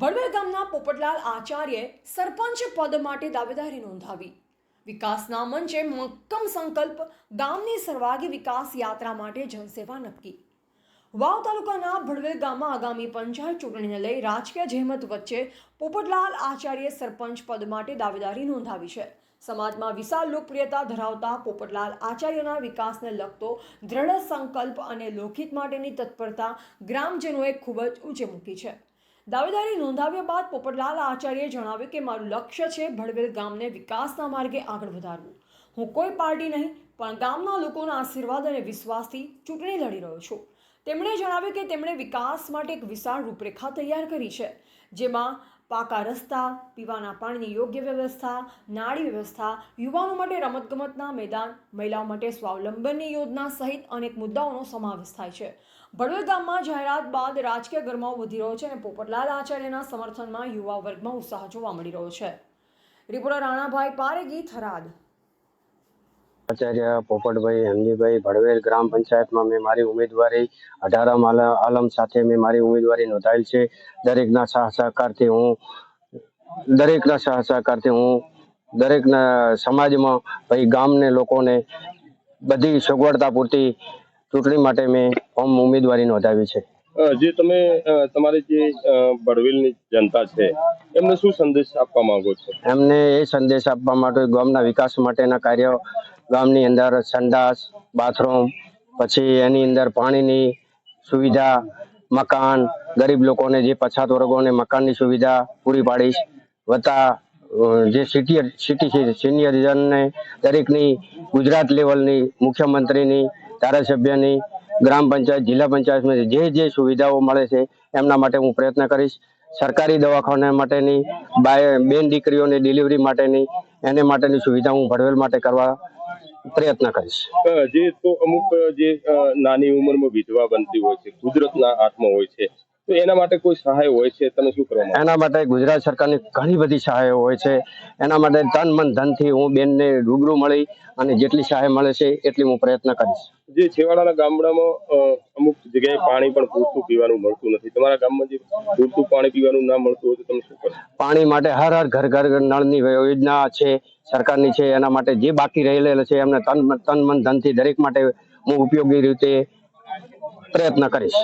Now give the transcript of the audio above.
ભડવેલ ગામના પોપટલાલ આચાર્યે સરપંચ પદ માટે દાવેદારી નોંધાવી. વિકાસના મંચે મક્કમ સંકલ્પ, ગામની સર્વાગી વિકાસ યાત્રા માટે જનસેવા નક્કી. વાવ તાલુકાના ભડવેલ ગામમાં આગામી પંચાયત ચૂંટણીને લઈ રાજકીય જહેમત વચ્ચે પોપટલાલ આચાર્યે સરપંચ પદ માટે દાવેદારી નોંધાવી છે. સમાજમાં વિશાળ લોકપ્રિયતા ધરાવતા પોપટલાલ આચાર્યના વિકાસને લગતો દ્રઢ સંકલ્પ અને લોકહિત માટેની તત્પરતા ગ્રામજનોએ ખૂબ જ ઊંચે મૂકી છે. દાવેદારી નોંધાવ્યા બાદ પોપટલાલ આચાર્યએ જણાવ્યું કે, મારું લક્ષ્ય છે ભડવેલ ગામને વિકાસના માર્ગે આગળ વધારવું. હું કોઈ પાર્ટી નહીં, પણ ગામના લોકોના આશીર્વાદ અને વિશ્વાસથી ચૂંટણી લડી રહ્યો છું. તેમણે જણાવ્યું કે, તેમણે વિકાસ માટે એક વિશાળ રૂપરેખા તૈયાર કરી છે, જેમાં પાકા રસ્તા, પીવાના પાણીની યોગ્ય વ્યવસ્થા, નાળી વ્યવસ્થા, યુવાનો માટે રમતગમતના મેદાન, મહિલાઓ માટે સ્વાવલંબનની યોજના સહિત અનેક મુદ્દાઓનો સમાવેશ થાય છે. ભડવેલ ગામમાં જાહેરાત બાદ રાજકીય ગરમાવો વધી રહ્યો છે અને પોપટલાલ આચાર્યના સમર્થનમાં યુવા વર્ગમાં ઉત્સાહ જોવા મળી રહ્યો છે. રિપોર્ટર રાણાભાઈ પારેગી થરાદ. આચાર્ય પોપટભાઈ હમજીભાઈ ભડવેલ ગ્રામ પંચાયતમાં મેં મારી ઉમેદવારી અઢારમ આલમ સાથે મેં મારી ઉમેદવારી નોંધાયેલ છે. દરેકના સાહ સહકારથી હું, દરેકના સાહ સહકારથી હું, દરેકના સમાજમાં ભાઈ ગામને લોકોને બધી સગવડતા પૂરતી ચૂંટણી માટે મેં ફોર્મ ઉમેદવારી નોંધાવી છે. જે તમે તમારી જે ભડવેલની જનતા છે એમને શું સંદેશ આપવા માંગો છો? એમને એ સંદેશ આપવા માટે ગામના વિકાસ માટેના કાર્યો, ગામની અંદર સંડાસ, બાથરૂમ, પછી એની અંદર પાણીની સુવિધા, મકાન, ગરીબ લોકોને જે પછાત વર્ગોને મકાનની સુવિધા પૂરી પાડીશ, વત્તા જે સિટી સિટી સિનિયરજનને દરેકની ગુજરાત લેવલની મુખ્યમંત્રીની, ધારાસભ્યની, ગ્રામ પંચાયત, જિલ્લા પંચાયતમાં જે જે સુવિધાઓ મળે છે, એમના માટે હું પ્રયત્ન કરીશ. સરકારી દવાખાના માટેની બેન દીકરીઓની ડિલિવરી માટેની, એને માટેની સુવિધા હું ભડવેલ માટે કરવા પ્રયત્ન કરીશ. જે તો અમુક જે નાની ઉંમરમાં વિધવા બનતી હોય છે, કુદરતના હાથમાં હોય છે તો એના માટે કોઈ સહાય હોય છે? તમે શું કરો એના માટે ગુજરાત સરકારની ઘણી બધી સહાયો હોય છે. એના માટે તન મન ધનથી હું બેનને રૂબરૂ મળી અને જેટલી સહાય મળે છે એટલી હું પ્રયત્ન કરીશ. જે છેવાડાના ગામડામાં અમુક જગ્યાએ પાણી પણ પૂરતું પીવાનું મળતું નથી. તમારા ગામમાં જે પૂરતું પાણી પીવાનું ના મળતું હોય તો તમે શું કરો? પાણી માટે હર હર ઘર ઘર નળની યોજના છે સરકારની છે. એના માટે જે બાકી રહેલા છે એમને તન તન મન ધનથી દરેક માટે હું ઉપયોગી રીતે પ્રયત્ન કરીશ.